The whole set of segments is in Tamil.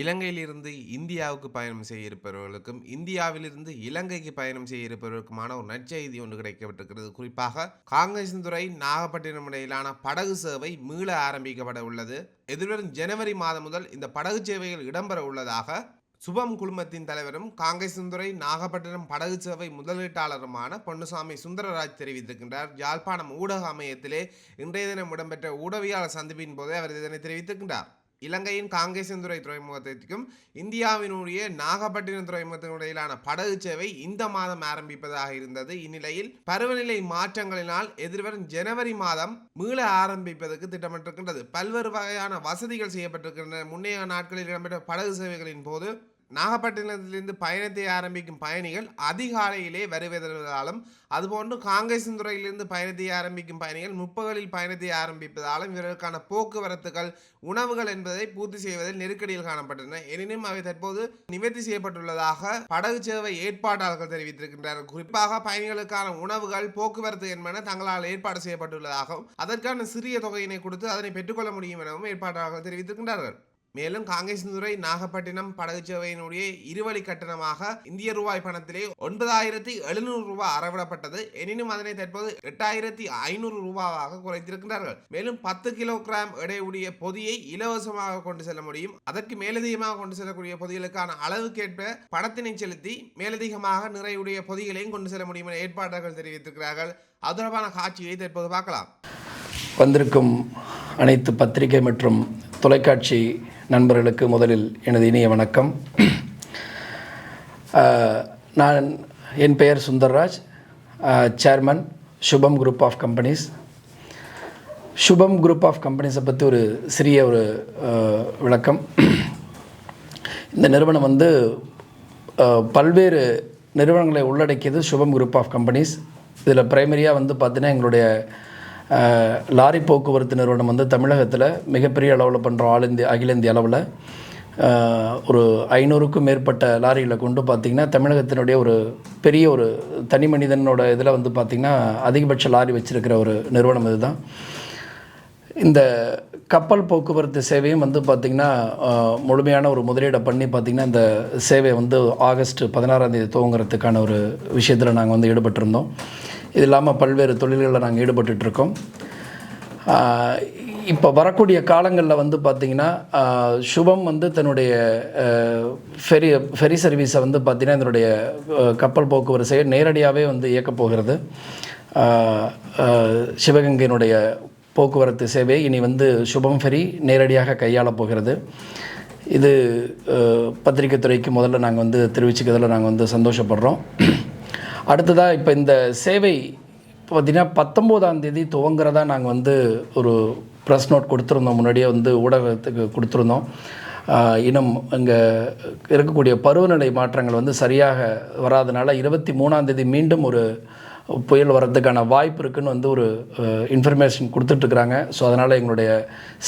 இலங்கையிலிருந்து இந்தியாவுக்கு பயணம் செய்ய இருப்பவர்களுக்கும் இந்தியாவிலிருந்து இலங்கைக்கு பயணம் செய்ய இருப்பவர்களுக்குமான ஒரு நற்செய்தி ஒன்று கிடைக்கப்பட்டிருக்கிறது. குறிப்பாக காங்கேசன்துறை நாகப்பட்டினம் இடையிலான படகு சேவை மீள ஆரம்பிக்கப்பட உள்ளது. எதிர்வரும் ஜனவரி மாதம் முதல் இந்த படகு சேவைகள் இடம்பெற உள்ளதாக சுபம் குழுமத்தின் தலைவரும் காங்கேசன்துறை நாகப்பட்டினம் படகு சேவை முதலீட்டாளருமான பொன்னுசாமி சுந்தரராஜ் தெரிவித்திருக்கின்றார். யாழ்ப்பாணம் ஊடக அமையத்திலே இன்றைய தினம் இடம்பெற்ற ஊடகவியாளர் சந்திப்பின் போதே அவர் இதனை தெரிவித்திருக்கின்றார். இலங்கையின் காங்கேசன்துறை துறைமுகத்திற்கும் இந்தியாவினுடைய நாகப்பட்டினம் துறைமுகத்தினுடையிலான படகு சேவை இந்த மாதம் ஆரம்பிப்பதாக இருந்தது. இந்நிலையில் பருவநிலை மாற்றங்களினால் எதிர்வரும் ஜனவரி மாதம் மீள ஆரம்பிப்பதற்கு திட்டமிட்டிருக்கின்றது. பல்வேறு வகையான வசதிகள் செய்யப்பட்டிருக்கின்றன. முன்னைய நாட்களில் இடம்பெற்ற படகு சேவைகளின் போது நாகப்பட்டினத்திலிருந்து பயணத்தை ஆரம்பிக்கும் பயணிகள் அதிகாலையிலே வருவதாலும் அதுபோன்று காங்கேசன்துறையிலிருந்து பயணத்தை ஆரம்பிக்கும் பயணிகள் முப்பகலில் பயணத்தை ஆரம்பிப்பதாலும் இவர்களுக்கான போக்குவரத்துகள் உணவுகள் என்பதை பூர்த்தி செய்வதில் நெருக்கடியில் காணப்பட்டன. எனினும் அவை தற்போது நிவர்த்தி செய்யப்பட்டுள்ளதாக படகு சேவை ஏற்பாட்டாளர்கள் தெரிவித்திருக்கின்றனர். குறிப்பாக பயணிகளுக்கான உணவுகள் போக்குவரத்து என்பன தங்களால் ஏற்பாடு செய்யப்பட்டுள்ளதாகவும் அதற்கான சிறிய தொகையினை கொடுத்து அதனை பெற்றுக்கொள்ள முடியும் எனவும் ஏற்பாட்டாளர்கள் தெரிவித்திருக்கின்றார்கள். மேலும் காங்கேசன்துறை நாகப்பட்டினம் படகு சேவையினுடைய இருவழி கட்டணமாக இந்திய ரூபாய் பணத்திலே ஒன்பதாயிரத்தி எழுநூறு ரூபாய் அறவிடப்பட்டது. எனினும் அதனை தற்போது எட்டாயிரத்தி ஐநூறு ரூபாவாக குறைத்திருக்கிறார்கள் மேலும் பத்து கிலோகிராம் எடையுடைய பொதியை இலவசமாக கொண்டு செல்ல முடியும். அதற்கு மேலதிகமாக கொண்டு செல்லக்கூடிய பொதிகளுக்கான அளவுக்கேற்ப பணத்தினை செலுத்தி மேலதிகமாக நிறையுடைய பொதிகளையும் கொண்டு செல்ல முடியும் என ஏற்பாட்டாளர்கள் தெரிவித்திருக்கிறார்கள். அது தொடர்பான காட்சியை தற்போது பார்க்கலாம். வந்திருக்கும் அனைத்து பத்திரிகை மற்றும் தொலைக்காட்சி நண்பர்களுக்கு முதலில் எனது இனிய வணக்கம். நான் என் பெயர் Sundarraj. Chairman Subham group of companies Subham group of கம்பெனிஸை பற்றி ஒரு சிறிய ஒரு விளக்கம். இந்த நிறுவனம் வந்து பல்வேறு நிறுவனங்களை உள்ளடக்கியது சுபம் குரூப் ஆஃப் கம்பெனிஸ் இதில் ப்ரைமரியாக வந்து பார்த்தீங்கன்னா எங்களுடைய லாரி போக்குவரத்து நிறுவனம் வந்து தமிழகத்தில் மிகப்பெரிய அளவில் பண்ணுறோம் ஆல் இந்திய அகில இந்திய அளவில் ஒரு ஐநூறுக்கும் மேற்பட்ட லாரிகளை கொண்டு பார்த்திங்கன்னா தமிழகத்தினுடைய ஒரு பெரிய ஒரு தனி மனிதனோட இதில் வந்து பார்த்திங்கன்னா அதிகபட்ச லாரி வச்சுருக்கிற ஒரு நிறுவனம் இதுதான். இந்த கப்பல் போக்குவரத்து சேவையும் வந்து பார்த்திங்கன்னா முழுமையான ஒரு முதலீடை பண்ணி பார்த்திங்கன்னா இந்த சேவை வந்து ஆகஸ்ட் பதினாறாம் தேதி துவங்குறதுக்கான ஒரு விஷயத்தில் நாங்கள் வந்து ஈடுபட்டிருந்தோம். இது இல்லாமல் பல்வேறு தொழில்களில் நாங்கள் ஈடுபட்டுருக்கோம் இப்போ வரக்கூடிய காலங்களில் வந்து பார்த்திங்கன்னா சுபம் வந்து தன்னுடைய ஃபெரி ஃபெரி சர்வீஸை வந்து பார்த்திங்கன்னா இதனுடைய கப்பல் போக்குவரத்து நேரடியாகவே வந்து இயக்கப் போகிறது. சிவகங்கையினுடைய போக்குவரத்து சேவை இனி வந்து சுபம் ஃபெரி நேரடியாக கையாளப் போகிறது. இது ஆஹ், துறைக்கு முதல்ல நாங்கள் வந்து தெரிவிச்சுக்கிறதுல நாங்கள் வந்து சந்தோஷப்படுறோம். அடுத்ததாக இப்போ இந்த சேவை பார்த்திங்கன்னா பத்தொம்போதாம் தேதி துவங்குறதா நாங்கள் வந்து ஒரு ப்ரெஸ் நோட் கொடுத்துருந்தோம். முன்னாடியே வந்து ஊடகத்துக்கு கொடுத்துருந்தோம். இன்னும் இங்கே இருக்கக்கூடிய பருவநிலை மாற்றங்கள் வந்து சரியாக வராதனால இருபத்தி மூணாந்தேதி மீண்டும் ஒரு புயல் வர்றதுக்கான வாய்ப்பு இருக்குன்னு வந்து ஒரு இன்ஃபர்மேஷன் கொடுத்துட்ருக்குறாங்க. ஸோ அதனால் எங்களுடைய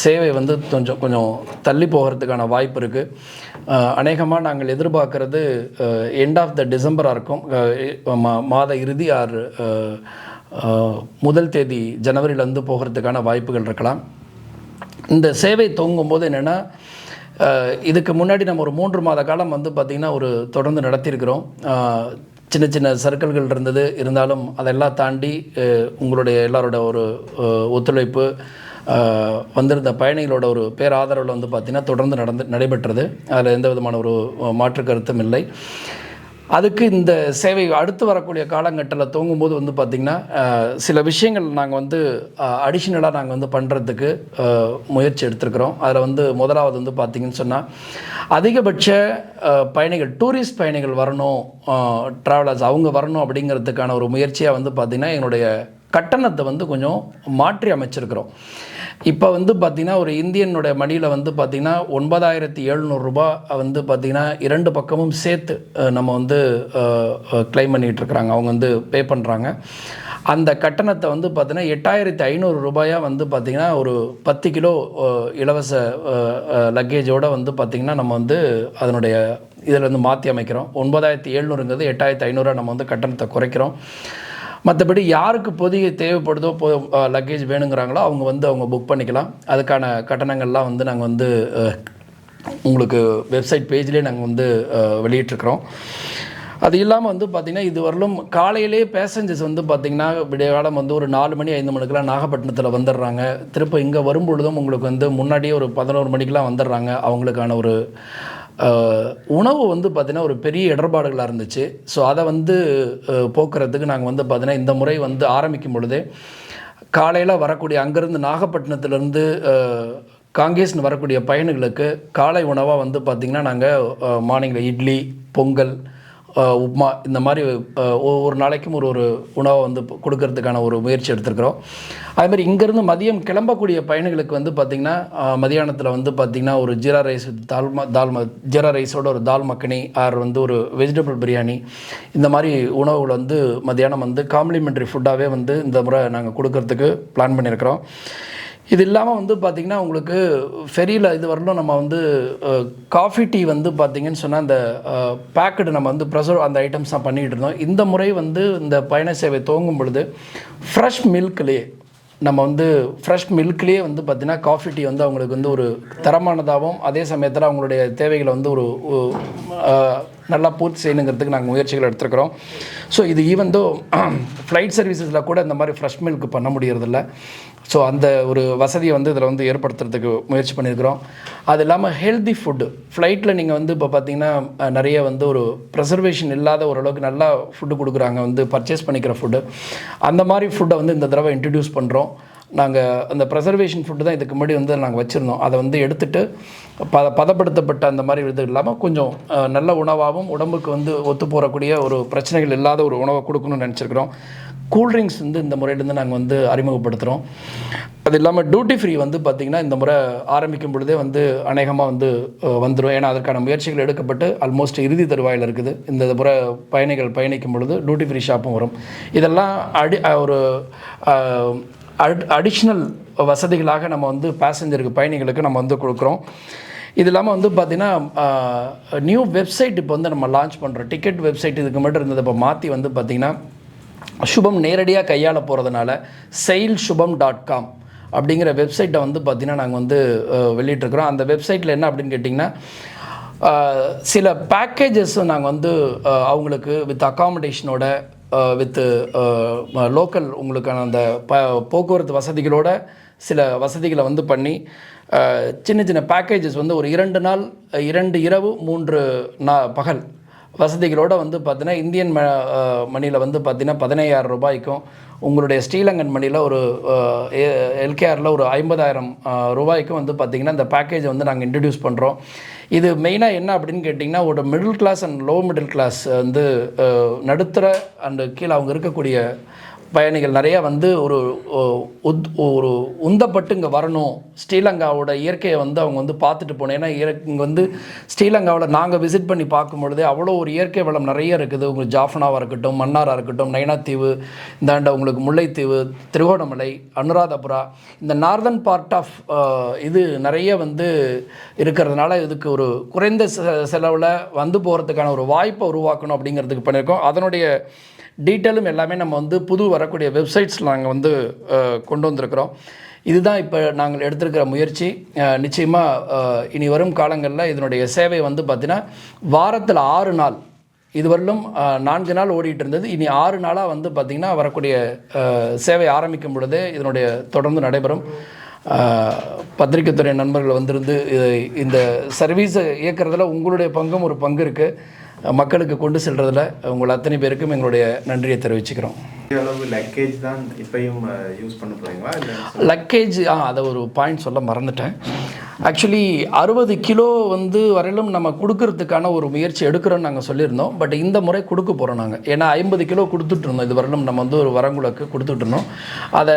சேவை வந்து கொஞ்சம் கொஞ்சம் தள்ளி போகிறதுக்கான வாய்ப்பு இருக்குது அநேகமாக நாங்கள் எதிர்பார்க்கறது எண்ட் ஆஃப் த டிசம்பராக இருக்கும். மாத இறுதி ஆறு முதல் தேதி ஜனவரியிலேருந்து போகிறதுக்கான வாய்ப்புகள் இருக்கலாம். இந்த சேவை துவங்கும் போது என்னென்னா இதுக்கு முன்னாடி நம்ம ஒரு மூன்று மாத காலம் வந்து பார்த்திங்கன்னா ஒரு தொடர்ந்து நடத்தியிருக்கிறோம். சின்ன சின்ன சர்க்கிள்கள் இருந்தது இருந்தாலும் அதெல்லாம் தாண்டி உங்களுடைய எல்லாரோட ஒரு ஒத்துழைப்பு வந்திருந்த பயணிகளோட ஒரு பேராதரவில் வந்து பார்த்திங்கன்னா தொடர்ந்து நடந்து நடைபெற்றது. அதில் எந்த விதமான ஒரு மாற்று கருத்தும் இல்லை. அதுக்கு இந்த சேவை அடுத்து வரக்கூடிய காலகட்டத்தில் தூங்கும்போது வந்து பார்த்திங்கன்னா சில விஷயங்கள் நாங்கள் வந்து அடிஷ்னலாக நாங்கள் வந்து பண்ணுறதுக்கு முயற்சி எடுத்திருக்கிறோம். அதில் வந்து முதலாவது வந்து பார்த்திங்கன்னு சொன்னால் அதிகபட்ச பயணிகள் டூரிஸ்ட் பயணிகள் வரணும் ட்ராவலர்ஸ் அவங்க வரணும் அப்படிங்கிறதுக்கான ஒரு முயற்சியாக வந்து பார்த்திங்கன்னா எங்களுடைய கட்டணத்தை வந்து கொஞ்சம் மாற்றி அமைச்சிருக்கிறோம். இப்போ வந்து பார்த்திங்கன்னா ஒரு இந்தியனுடைய மடியில் வந்து பார்த்திங்கன்னா ஒன்பதாயிரத்தி எழுநூறுரூபா வந்து பார்த்திங்கன்னா இரண்டு பக்கமும் சேர்த்து நம்ம வந்து க்ளைம் பண்ணிகிட்ருக்குறாங்க அவங்க வந்து பே பண்ணுறாங்க அந்த கட்டணத்தை வந்து பார்த்திங்கன்னா எட்டாயிரத்தி ஐநூறு ரூபாயாக வந்து பார்த்திங்கன்னா ஒரு பத்து கிலோ இலவச லக்கேஜோடு வந்து பார்த்திங்கன்னா நம்ம வந்து அதனுடைய இதில் வந்து மாற்றி அமைக்கிறோம். ஒன்பதாயிரத்தி எழுநூறுங்கிறது எட்டாயிரத்தி ஐநூறுரூவா நம்ம வந்து கட்டணத்தை குறைக்கிறோம். மற்றபடி யாருக்கு பொதிகை தேவைப்படுதோ பொ லக்கேஜ் வேணுங்கிறாங்களோ அவங்க வந்து அவங்க புக் பண்ணிக்கலாம். அதுக்கான கட்டணங்கள்லாம் வந்து நாங்கள் வந்து உங்களுக்கு வெப்சைட் பேஜ்லேயே நாங்கள் வந்து வெளியிட்ருக்குறோம் அது இல்லாமல் வந்து பார்த்திங்கன்னா இது வரலும் காலையிலே பேசஞ்சர்ஸ் வந்து பார்த்திங்கன்னா விடிய காலம் வந்து ஒரு நாலு மணி ஐந்து மணிக்கெலாம் நாகப்பட்டினத்தில் வந்துடுறாங்க. திரும்ப இங்கே வரும்பொழுதும் உங்களுக்கு வந்து முன்னாடியே ஒரு பதினோரு மணிக்கெலாம் வந்துடுறாங்க. அவங்களுக்கான ஒரு உணவு வந்து பார்த்திங்கன்னா ஒரு பெரிய இடர்பாடுகளாக இருந்துச்சு. ஸோ அதை வந்து போக்குறதுக்கு நாங்கள் வந்து பார்த்திங்கன்னா இந்த முறை வந்து ஆரம்பிக்கும் பொழுதே காலையில் வரக்கூடிய அங்கேருந்து நாகப்பட்டினத்துலேருந்து காங்கேஸ்னு வரக்கூடிய பயணிகளுக்கு காலை உணவாக வந்து பார்த்திங்கன்னா நாங்கள் மார்னிங்கில் இட்லி பொங்கல் உப்மா இந்த மாதிரி ஒவ்வொரு நாளைக்கும் ஒரு ஒரு உணவை வந்து கொடுக்கறதுக்கான ஒரு முயற்சி எடுத்திருக்கிறோம். அதேமாதிரி இங்கேருந்து மதியம் கிளம்பக்கூடிய பயணிகளுக்கு வந்து பார்த்திங்கன்னா மதியானத்தில் வந்து பார்த்திங்கன்னா ஒரு ஜீரா ரைஸ் தால் தால் ம ஜீரா ரைஸோட ஒரு தால் மக்கனி ஆர் வந்து ஒரு வெஜிடபிள் பிரியாணி இந்த மாதிரி உணவுகள் வந்து மதியானம் வந்து காம்ப்ளிமெண்ட்ரி ஃபுட்டாகவே வந்து இந்த முறை நாங்கள் கொடுக்கறதுக்கு பிளான் பண்ணியிருக்கிறோம் இது இல்லாமல் வந்து பார்த்திங்கன்னா உங்களுக்கு ஃபெரியில் இது வரலும் நம்ம வந்து காஃபி டீ வந்து பார்த்திங்கன்னு சொன்னால் அந்த பேக்கெட் நம்ம வந்து ப்ரெசர்வ் அந்த ஐட்டம்ஸ் தான் பண்ணிகிட்டு இருந்தோம். இந்த முறை வந்து இந்த பயண சேவை துவங்கும் பொழுது ஃப்ரெஷ் மில்க்லேயே நம்ம வந்து ஃப்ரெஷ் மில்க்லேயே வந்து பார்த்திங்கன்னா காஃபி டீ வந்து அவங்களுக்கு வந்து ஒரு தரமானதாகவும் அதே சமயத்தில் அவங்களுடைய தேவைகளை வந்து ஒரு நல்லா பூர்த்தி செய்யணுங்கிறதுக்கு நாங்கள் முயற்சிகள் எடுத்துருக்குறோம். ஸோ இது ஈவன் தோ ஃப்ளைட் சர்வீசஸில் கூட இந்த மாதிரி ஃப்ரெஷ் மில்க் பண்ண முடியறதில்ல. ஸோ அந்த ஒரு வசதியை வந்து இதில் வந்து ஏற்படுத்துறதுக்கு முயற்சி பண்ணியிருக்கிறோம். அது இல்லாமல் ஹெல்தி ஃபுட்டு ஃப்ளைட்டில் நீங்கள் வந்து இப்போ பார்த்தீங்கன்னா நிறைய வந்து ஒரு ப்ரெசர்வேஷன் இல்லாத ஓரளவுக்கு நல்லா ஃபுட்டு கொடுக்குறாங்க வந்து பர்ச்சேஸ் பண்ணிக்கிற ஃபுட்டு அந்த மாதிரி ஃபுட்டை வந்து இந்த தடவை இன்ட்ரடியூஸ் பண்ணுறோம் நாங்கள் அந்த ப்ரெசர்வேஷன் ஃபுட்டு தான் இதுக்கு முன்னாடி வந்து நாங்கள் வச்சுருந்தோம். அதை வந்து எடுத்துகிட்டு பத பதப்படுத்தப்பட்ட அந்த மாதிரி இது இல்லாமல் கொஞ்சம் நல்ல உணவாகவும் உடம்புக்கு வந்து ஒத்து போகக்கூடிய ஒரு பிரச்சனைகள் இல்லாத ஒரு உணவை கொடுக்கணும்னு நினச்சிருக்கிறோம். கூல்ட்ரிங்க்ஸ் வந்து இந்த முறையிலேருந்து நாங்கள் வந்து அறிமுகப்படுத்துகிறோம் அது இல்லாமல் டியூட்டி ஃப்ரீ வந்து பார்த்திங்கன்னா இந்த முறை ஆரம்பிக்கும் பொழுதே வந்து அநேகமாக வந்து வந்துடும் ஏன்னா அதற்கான முயற்சிகள் எடுக்கப்பட்டு ஆல்மோஸ்ட் இறுதி தருவாயில் இருக்குது. இந்த முறை பயணிகள் பயணிக்கும் பொழுது டியூட்டி ஃப்ரீ ஷாப்பும் வரும். இதெல்லாம் அடி ஒரு ஒரு அடிஷ்னல் வசதிகளாக நம்ம வந்து பேசஞ்சருக்கு பயணிகளுக்கு நம்ம வந்து கொடுக்குறோம். இது இல்லாமல் வந்து பார்த்திங்கன்னா நியூ வெப்சைட் இப்போ வந்து நம்ம லான்ச் பண்ணுறோம் டிக்கெட் வெப்சைட் இதுக்கு மட்டும் இருந்தது. இப்போ மாற்றி வந்து பார்த்திங்கன்னா சுபம் நேரடியாக கையாள போகிறதுனால செயல் சுபம் டாட் காம் அப்படிங்கிற வெப்சைட்டை வந்து பார்த்திங்கன்னா நாங்கள் வந்து வெளியிட்ருக்குறோம் அந்த வெப்சைட்டில் என்ன அப்படின்னு கேட்டிங்கன்னா சில பேக்கேஜஸ் நாங்கள் வந்து அவங்களுக்கு வித் அக்காமடேஷனோட வித்து லோக்கல் உங்களுக்கான அந்த ப போக்குவரத்து வசதிகளோட சில வசதிகளை வந்து பண்ணி சின்ன சின்ன பேக்கேஜஸ் வந்து ஒரு இரண்டு நாள் இரண்டு இரவு மூன்று நா பகல். வசதிகளோடு வந்து பார்த்தீங்கன்னா இந்தியன் ம மணியில் வந்து பார்த்தீங்கன்னா பதினையாயிரம் ரூபாய்க்கும் உங்களுடைய ஸ்ரீலங்கன் மணியில் ஒரு எல்கேஆரில் ஒரு ஐம்பதாயிரம் ரூபாய்க்கும் வந்து பார்த்திங்கன்னா இந்த பேக்கேஜை வந்து நாங்கள் இன்ட்ரடியூஸ் பண்ணுறோம் இது மெயினாக என்ன அப்படின்னு கேட்டிங்கன்னா ஒரு middle class and low middle class வந்து நடுத்தர அண்டு கீழே அவங்க இருக்கக்கூடிய பயணிகள் நிறைய வந்து ஒரு உத் ஒரு உந்தப்பட்டு இங்கே வரணும். ஸ்ரீலங்காவோட இயற்கையை வந்து அவங்க வந்து பார்த்துட்டு போனோம் ஏன்னா இங்கே வந்து ஸ்ரீலங்காவில் நாங்கள் விசிட் பண்ணி பார்க்கும் பொழுதே அவ்வளோ ஒரு இயற்கை வளம் நிறைய இருக்குது. உங்களுக்கு ஜாஃபனாவாக இருக்கட்டும் மன்னாராக இருக்கட்டும் நைனாத்தீவு இந்தாண்ட உங்களுக்கு முல்லைத்தீவு திருகோணமலை அனுராதபுரா. இந்த நார்தன் பார்ட் ஆஃப் இது நிறைய வந்து இருக்கிறதுனால இதுக்கு ஒரு குறைந்த செலவில் வந்து போகிறதுக்கான ஒரு வாய்ப்பை உருவாக்கணும் அப்படிங்கிறதுக்கு பண்ணியிருக்கோம். அதனுடைய டீட்டெயிலும் எல்லாமே நம்ம வந்து புது வரக்கூடிய வெப்சைட்ஸ் நாங்கள் வந்து கொண்டு வந்திருக்கிறோம். இதுதான் இப்போ நாங்கள் எடுத்திருக்கிற முயற்சி. நிச்சயமாக இனி வரும் காலங்களில் இதனுடைய சேவை வந்து பார்த்திங்கன்னா வாரத்தில் ஆறு நாள். இதுவரையிலும் நான்கு நாள் ஓடிட்டு இருந்தது. இனி ஆறு நாளாக வந்து பார்த்திங்கன்னா வரக்கூடிய சேவை ஆரம்பிக்கும் பொழுதே இதனுடைய தொடர்ந்து நடைபெறும். அஹ், பத்திரிக்கைத்துறை நண்பர்கள் வந்திருந்து இது- இந்த சர்வீஸை இயக்கிறதுல உங்களுடைய பங்கும் ஒரு பங்கு இருக்குது மக்களுக்கு கொண்டு செல்றதுல உங்கள் அத்தனை பேருக்கும் எங்களுடைய நன்றியை தெரிவிச்சுக்கிறோம். லக்கேஜ் தான் இப்பயும் யூஸ் பண்ண லக்கேஜ் ஆ அதை ஒரு பாயிண்ட் சொல்ல மறந்துட்டேன். ஆக்சுவலி அறுபது கிலோ வந்து வரையிலும் நம்ம கொடுக்கறதுக்கான ஒரு முயற்சி எடுக்கிறோம்னு நாங்கள் சொல்லியிருந்தோம். பட் இந்த முறை கொடுக்க போகிறோம் நாங்கள் ஏன்னா ஐம்பது கிலோ கொடுத்துட்டு இருந்தோம். இது வரலும் நம்ம வந்து ஒரு வரங்குலக்கு கொடுத்துட்டு இருந்தோம். அதை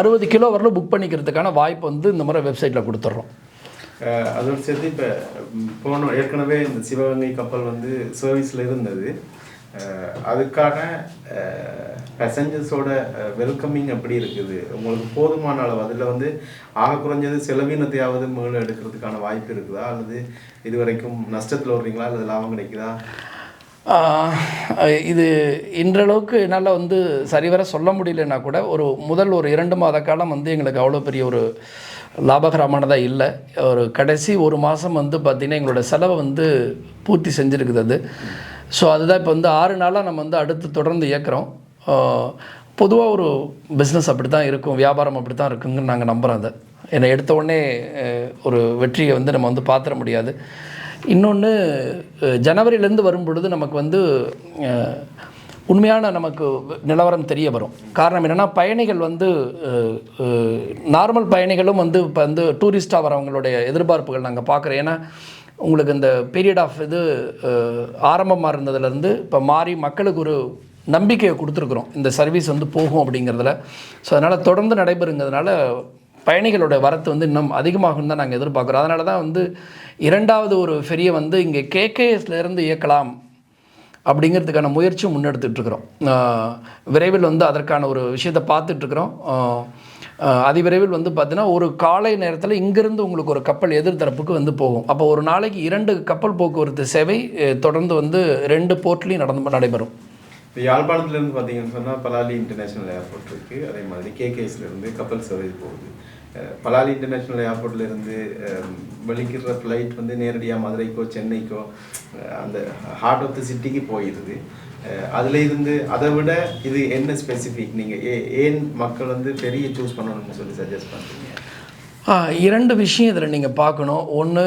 அறுபது கிலோ வரலும் புக் பண்ணிக்கிறதுக்கான வாய்ப்பு வந்து இந்த முறை வெப்சைட்டில் கொடுத்துட்றோம் அதோடு சேர்த்து இப்போ போனோம் ஏற்கனவே இந்த சிவகங்கை கப்பல் வந்து சர்வீஸில் இருந்தது. அதுக்கான பேசஞ்சர்ஸோட வெல்கமிங் எப்படி இருக்குது. உங்களுக்கு போதுமான அளவு. அதில் வந்து ஆக குறைஞ்சது செலவினத்தையாவது மேலே எடுக்கிறதுக்கான வாய்ப்பு இருக்குதா? அல்லது இது வரைக்கும் நஷ்டத்தில் வர்றீங்களா? அல்லது லாபம் கிடைக்குதா? இது இன்றளவுக்கு என்னால் வந்து சரிவர சொல்ல முடியலன்னா கூட ஒரு முதல் ஒரு இரண்டு மாத காலம் வந்து எங்களுக்கு அவ்வளோ பெரிய ஒரு லாபகரமானதாக இல்லை. ஒரு கடைசி ஒரு மாதம் வந்து பார்த்திங்கன்னா எங்களோட செலவை வந்து பூர்த்தி செஞ்சுருக்குது. அது ஸோ அதுதான் இப்போ வந்து ஆறு நாளாக நம்ம வந்து அடுத்து தொடர்ந்து இயக்குறோம். பொதுவாக ஒரு பிஸ்னஸ் அப்படி தான் இருக்கும். வியாபாரம் அப்படி தான் இருக்குங்கன்னு நாங்கள் நம்புகிறோம் அதை. என்னை எடுத்த உடனே ஒரு வெற்றியை வந்து நம்ம வந்து பார்த்துட முடியாது. இன்னொன்று ஜனவரியிலேருந்து வரும் பொழுது நமக்கு வந்து உண்மையான நமக்கு நிலவரம் தெரிய வரும். காரணம் என்னென்னா பயணிகள் வந்து நார்மல் பயணிகளும் வந்து இப்போ வந்து டூரிஸ்ட்டாக வரவங்களுடைய எதிர்பார்ப்புகள் நாங்கள் பார்க்குறோம். ஏன்னா உங்களுக்கு இந்த பீரியட் ஆஃப் இது ஆரம்பமாக இருந்ததுலேருந்து இப்போ மாறி மக்களுக்கு ஒரு நம்பிக்கையை கொடுத்துருக்குறோம். இந்த சர்வீஸ் வந்து போகும் அப்படிங்கிறதுல. ஸோ அதனால் தொடர்ந்து நடைபெறுங்கிறதுனால பயணிகளோட வரத்து வந்து இன்னும் அதிகமாகும் தான் நாங்கள் எதிர்பார்க்குறோம். அதனால தான் வந்து இரண்டாவது ஒரு ஃபெரியை வந்து இங்கே கேகேஎஸ்லேருந்து இயக்கலாம் அப்படிங்கிறதுக்கான முயற்சியும் முன்னெடுத்துட்ருக்குறோம் விரைவில் வந்து அதற்கான ஒரு விஷயத்தை பார்த்துட்ருக்குறோம் அதிவிரைவில் வந்து பார்த்தீங்கன்னா ஒரு காலை நேரத்தில் இங்கேருந்து உங்களுக்கு ஒரு கப்பல் எதிர்த்தரப்புக்கு வந்து போகும். அப்போ ஒரு நாளைக்கு இரண்டு கப்பல் போக்குவரத்து சேவை தொடர்ந்து வந்து ரெண்டு போர்ட்லேயும் நடந்து நடைபெறும். இப்போ யாழ்ப்பாணத்துலேருந்து பார்த்தீங்கன்னு சொன்னால் பலாலி இன்டர்நேஷ்னல் ஏர்போர்ட் இருக்குது அதே மாதிரி கேகேஎஸ்லேருந்து கப்பல் சர்வீஸ் போகுது. பலாலி இன்டர்நேஷ்னல் ஏர்போர்ட்லேருந்து வெளிக்கிற ஃப்ளைட் வந்து நேரடியாக மதுரைக்கோ சென்னைக்கோ அந்த ஹார்ட் ஆஃப் த சிட்டிக்கு போயிடுது அதில் இருந்து அதை விட இது என்ன ஸ்பெசிஃபிக் நீங்கள் ஏ ஏன் மக்கள் வந்து பெரிய சூஸ் பண்ணணும்னு சொல்லி சஜஸ்ட் பண்ணுறீங்க இரண்டு விஷயம் இதில் நீங்கள் பார்க்கணும். ஒன்று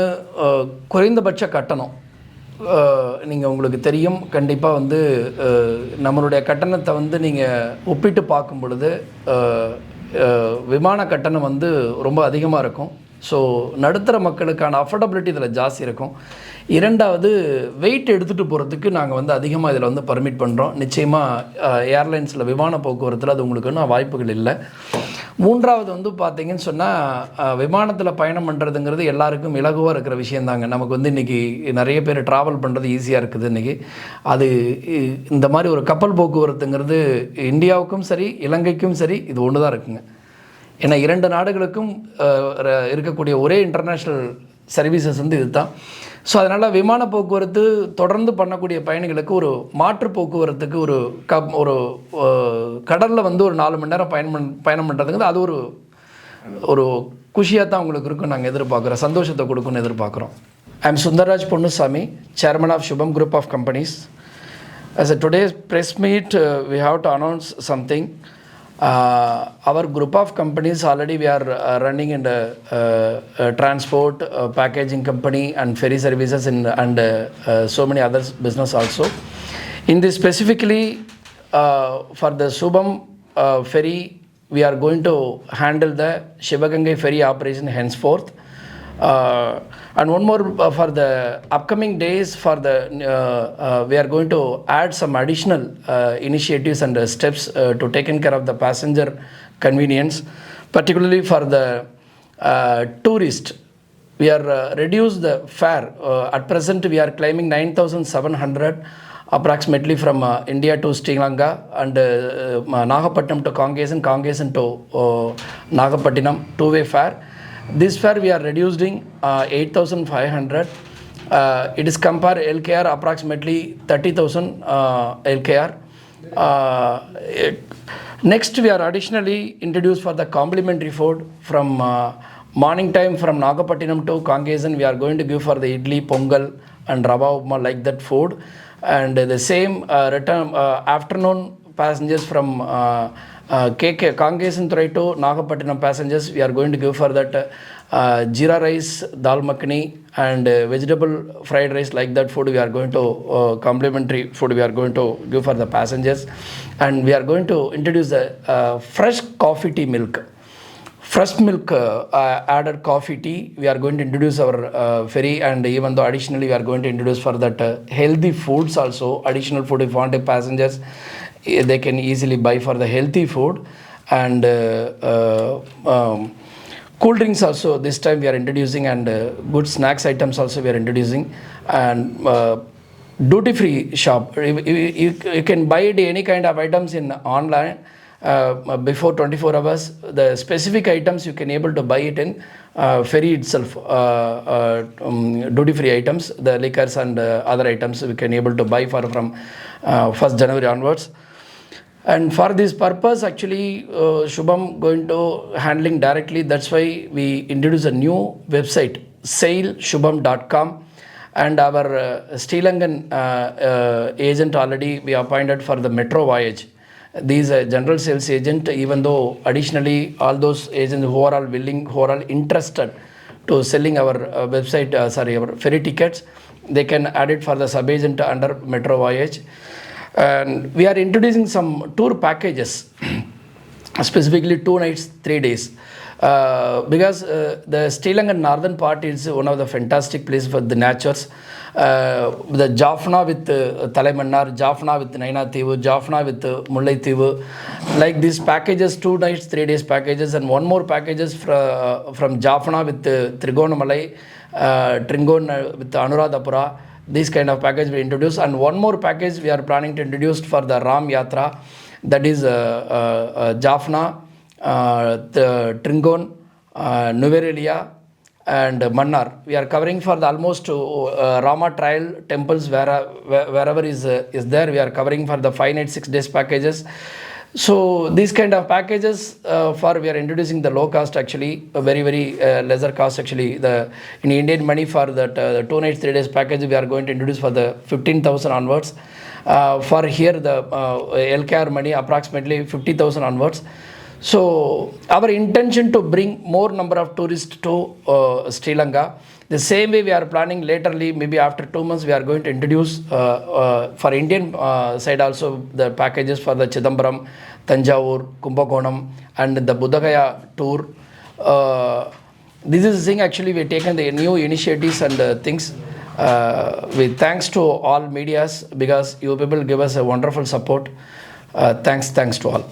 குறைந்தபட்ச கட்டணம். நீங்கள் உங்களுக்கு தெரியும். கண்டிப்பாக வந்து நம்மளுடைய கட்டணத்தை வந்து நீங்கள் ஒப்பிட்டு பார்க்கும் பொழுது விமான கட்டணம் வந்து ரொம்ப அதிகமாக இருக்கும். ஸோ நடுத்தர மக்களுக்கான அஃபோர்டபிலிட்டி இதில் ஜாஸ்தி இருக்கும். இரண்டாவது வெயிட் எடுத்துகிட்டு போகிறதுக்கு நாங்கள் வந்து அதிகமாக இதில் வந்து பர்மிட் பண்ணுறோம் நிச்சயமாக ஏர்லைன்ஸில் விமான போக்குவரத்தில் அது உங்களுக்கு இன்னும் வாய்ப்புகள் இல்லை. மூன்றாவது வந்து பார்த்தீங்கன்னு சொன்னால் விமானத்தில் பயணம் பண்ணுறதுங்கிறது எல்லாருக்கும் இலகுவாக இருக்கிற விஷயந்தாங்க. நமக்கு வந்து இன்றைக்கி நிறைய பேர் ட்ராவல் பண்ணுறது ஈஸியாக இருக்குது இன்றைக்கி அது இ- இந்த மாதிரி ஒரு கப்பல் போக்குவரத்துங்கிறது இந்தியாவுக்கும் சரி இலங்கைக்கும் சரி இது ஒன்று தான் இருக்குங்க. ஏன்னா இரண்டு நாடுகளுக்கும் இருக்கக்கூடிய ஒரே இன்டர்நேஷ்னல் சர்வீசஸ் வந்து இதுதான். ஸோ அதனால் விமான போக்குவரத்து தொடர்ந்து பண்ணக்கூடிய பயணிகளுக்கு ஒரு மாற்று போக்குவரத்துக்கு ஒரு க ஒரு கடலில் வந்து ஒரு நாலு மணி நேரம் பயணம் பண்- பயணம் பண்ணுறதுங்கிறது அது ஒரு ஒரு குஷியாக தான் உங்களுக்கு இருக்கும் நாங்கள் எதிர்பார்க்குறோம். சந்தோஷத்தை கொடுக்கும்னு எதிர்பார்க்குறோம். I am Sundarraj Ponnusamy chairman of Subham group of companies As a today's press meet, uh, we have to announce something. Uh, our group of companies already we are uh, running in the uh, transport, packaging company, and ferry services, and so many other business also. In this specifically for the Subham uh, ferry, we are going to handle the Shivagangai ferry operation henceforth. Uh, and one more uh, for the upcoming days for the uh, we are going to add some additional initiatives and steps to taking care of the passenger convenience particularly for the tourist we are uh, reduced the fare uh, at present we are claiming 9700 approximately from uh, India to Sri Lanka and uh, uh, Nagapattinam to Kangesan, Kangesan to uh, Nagapattinam two-way fare. This fare we are reducing uh, 8,500. Uh, it is compare LKR approximately 30,000 uh, LKR. Uh, it- next, we are additionally introduced for the complimentary food from uh, morning time from Nagapattinam to Kangesan. We are going to give for the idli, pongal, and rava upma like that food. And the same uh, return uh, afternoon passengers from uh, KK Kangesan Thurai to Nagapattinam passengers, we are going to give for that uh, jeera rice, dal makhani, and uh, vegetable fried rice like that food. We are going to uh, complimentary food. We are going to give for the passengers, and we are going to introduce the uh, fresh coffee tea milk. Fresh milk uh, uh, added coffee tea. We are going to introduce our uh, ferry, and even though additionally we are going to introduce for that uh, healthy foods also. Additional food if passengers, they can easily buy for the healthy food, and uh, uh, um, cool drinks also. This time we are introducing, and uh, good snacks items also we are introducing, and. Duty free shop you, you, you- can buy any kind of items in online uh, before 24 hours. The specific items you can able to buy it in uh, ferry itself, uh, um, duty free items, the liquors and other items we can able to buy for from uh, 1st January onwards. And for this purpose, actually, uh, Shubham going to handling directly. That's why we introduce a new website, sailshubham.com. And our uh, Sri Lankan uh, uh, agent already we appointed for the metro voyage. These uh, general sales agent, even though additionally all those agents who are all willing, who are all interested to selling our uh, website, uh, sorry, our ferry tickets, they can add it for the sub agent under metro voyage and we are introducing some tour packages specifically two nights three days. Uh, because uh, the Sri Lankan northern part is one of the fantastic place for the natures uh, the Jaffna with uh, Talaimannar, Jaffna with Naina Thivu, Jaffna with uh, Mullai Thivu. Like these packages, two nights, three days packages, and one more packages from, uh, from Jaffna with uh, Trigonamalai, uh, Tringon with Anuradhapura this kind of package we introduce. And one more package we are planning to introduce for the ram yatra that is uh, uh, uh, jaffna uh, the tringon uh, nuverelia and mannar. We are covering for the almost uh, rama trial temples where, where, wherever is uh, is there. We are covering for the 5 night 6 days packages so these kind of packages uh, for we are introducing the low cost actually a very very uh, lesser cost actually the in Indian money for that uh, the two nights three days package we are going to introduce for the 15,000 onwards. Uh, for here the uh, LKR money approximately 50,000 onwards. So our intention to bring more number of tourists to uh, Sri Lanka. The same way we are planning laterly, maybe after two months, we are going to introduce uh, uh, for Indian uh, side also the packages for the Chidambaram, Tanjavur, Kumbakonam, and the Buddhagaya tour. Uh, this is the thing actually we have taken the new initiatives and uh, things. Uh, with thanks to all medias because you people give us a wonderful support. Uh, thanks, thanks to all.